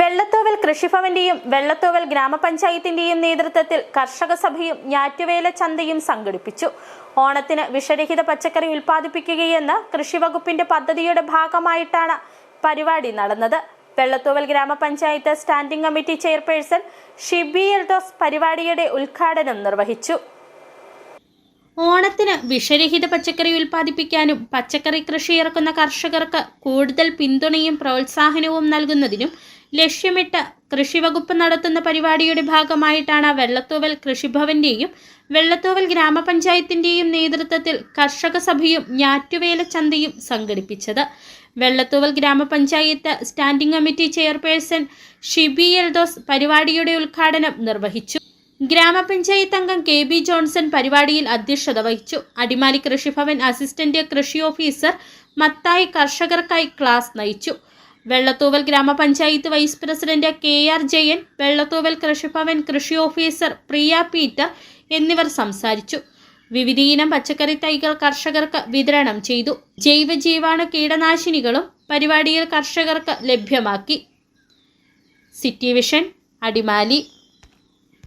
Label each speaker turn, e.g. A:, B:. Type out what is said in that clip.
A: വെള്ളത്തോവൽ കൃഷിഭവന്റെയും വെള്ളത്തോവൽ ഗ്രാമപഞ്ചായത്തിന്റെയും നേതൃത്വത്തിൽ കർഷക സഭയും ഞാറ്റുവേല ചന്തയും സംഘടിപ്പിച്ചു. ഓണത്തിന് വിഷരഹിത പച്ചക്കറി ഉൽപ്പാദിപ്പിക്കുകയെന്ന് കൃഷിവകുപ്പിന്റെ പദ്ധതിയുടെ ഭാഗമായിട്ടാണ് പരിപാടി നടന്നത്. Vellathooval grama panchayat standing committee chairperson Shibi Eldhose പരിപാടിയുടെ ഉദ്ഘാടനം നിർവഹിച്ചു. ഓണത്തിന് വിഷരഹിത പച്ചക്കറി ഉൽപ്പാദിപ്പിക്കാനും പച്ചക്കറി കൃഷി ഇറക്കുന്ന കർഷകർക്ക് കൂടുതൽ പിന്തുണയും പ്രോത്സാഹനവും നൽകുന്നതിനും ലക്ഷ്യമിട്ട് കൃഷിവകുപ്പ് നടത്തുന്ന പരിപാടിയുടെ ഭാഗമായിട്ടാണ് വെള്ളത്തൂവൽ കൃഷിഭവന്റെയും വെള്ളത്തൂവൽ ഗ്രാമപഞ്ചായത്തിന്റെയും നേതൃത്വത്തിൽ കർഷക സഭയും ഞാറ്റുവേല ചന്തയും സംഘടിപ്പിച്ചത്. Vellathooval grama panchayat standing committee chairperson Shibi Eldhose പരിപാടിയുടെ ഉദ്ഘാടനം നിർവഹിച്ചു. ഗ്രാമപഞ്ചായത്ത് അംഗം കെ ബി ജോൺസൺ പരിപാടിയിൽ അധ്യക്ഷത വഹിച്ചു. അടിമാലി കൃഷിഭവൻ അസിസ്റ്റന്റ് കൃഷി ഓഫീസർ മത്തായി കർഷകർക്കായി ക്ലാസ് നയിച്ചു. Vellathooval grama panchayat vice president K R Jayan Vellathooval Krishi Bhavan കൃഷി ഓഫീസർ പ്രിയ പീറ്റർ എന്നിവർ സംസാരിച്ചു. വിവിധയിനം പച്ചക്കറി തൈകൾ കർഷകർക്ക് വിതരണം ചെയ്തു. ജൈവ ജീവാണു കീടനാശിനികളും പരിപാടിയിൽ കർഷകർക്ക് ലഭ്യമാക്കി. City Vision Adimali.